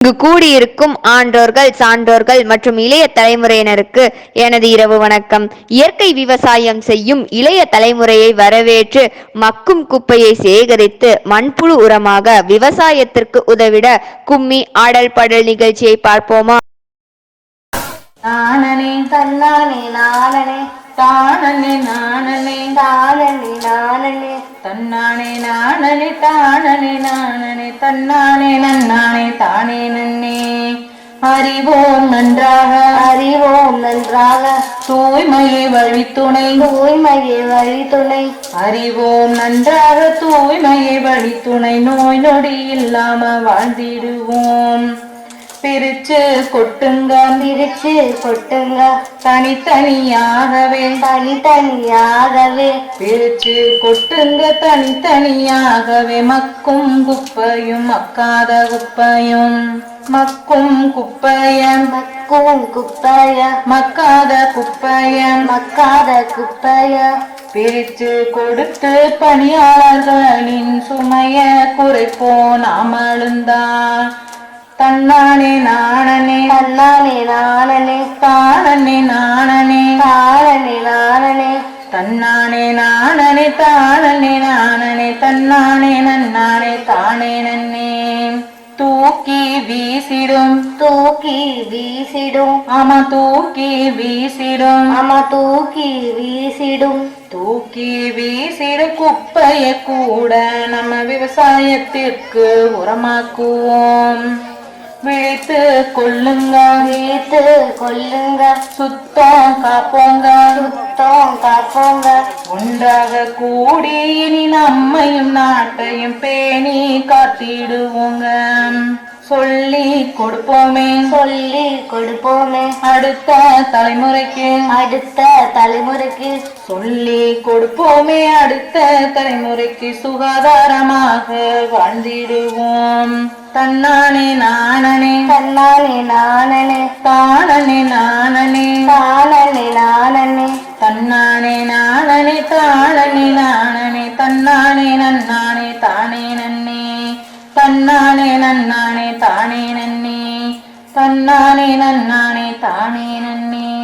இங்கு கூடியிருக்கும் ஆன்றோர்கள் சான்றோர்கள் மற்றும் இளைய தலைமுறையினருக்கு எனது இரவு வணக்கம். இயற்கை விவசாயம் செய்யும் இளைய தலைமுறையை வரவேற்று மக்கும் குப்பையை சேகரித்து மண்புழு உரமாக விவசாயத்திற்கு உதவிட கும்மி ஆடல் பாடல் நிகழ்ச்சியை பார்ப்போமா? நானனே தன்னானே நானனே தானனே நானனே தானனே நானனே தன்னானே நானனே தானனே நானனே தன்னானே நன்னானே. அறிவோம் நன்றாக. அறிவோம் நன்றாக. தூய்மையை வழித்துணை. தூய்மையே வழித்துணை. அறிவோம் நன்றாக. தூய்மையை வழித்துணை. நோய் நொடி இல்லாம வாழ்ந்திடுவோம். பிரிச்சு கொட்டுங்க பிரிச்சு கொட்டுங்க. தனித்தனியாகவே தனித்தனியாகவே. பிரிச்சு கொட்டுங்க தனித்தனியாகவே. மக்கும் குப்பையும் மக்காத குப்பையும். மக்கும் குப்பையம். மக்கும் குப்பைய மக்காத குப்பையம். மக்காத குப்பைய பிரித்து கொடுத்து பணியாளர்களின் சுமைய குறைப்போம். நாமளுந்தான் தன்னானே நாணனே தன்னானே நானனே. தானனே நாணனே தானனே நானனே. தன்னானே நாணனே தானனே நாணனே தன்னானே நன்னானே தானே நன்னே. தூக்கி வீசிடும். தூக்கி வீசிடும். ஆமா தூக்கி வீசிடும். ஆமா தூக்கி வீசிடும். தூக்கி வீசிடும் குப்பைய கூட நம்ம விவசாயத்திற்கு உரமாக்குவோம். விழித்து கொள்ளுங்க வீட்டு கொல்லுங்க சுத்தம் காப்போங்க சுத்தம் காப்போங்க. ஒன்றாக கூடி இனி நம்மையும் நாட்டையும் பேணி காத்திடுவோங்க. சொல்லி கொடுப்போமே. சொல்லி கொடுப்போமே. அடுத்த தலைமுறைக்கு. அடுத்த தலைமுறைக்கு. சொல்லி கொடுப்போமே. அடுத்த தலைமுறைக்கு சுகாதாரமாக வாழ்ந்திடுவோம். தன்னானே நானனே. தன்னானே நானனே. தானனே நானனே. தானனே நானனே. தன்னானே நானனே தானனே நானனே. தன்னானே நன்னானே தானே நன்னே. தன்னானே நன்னானே தானே நன்னே. தன்னானே நன்னானே தானே நன்னே.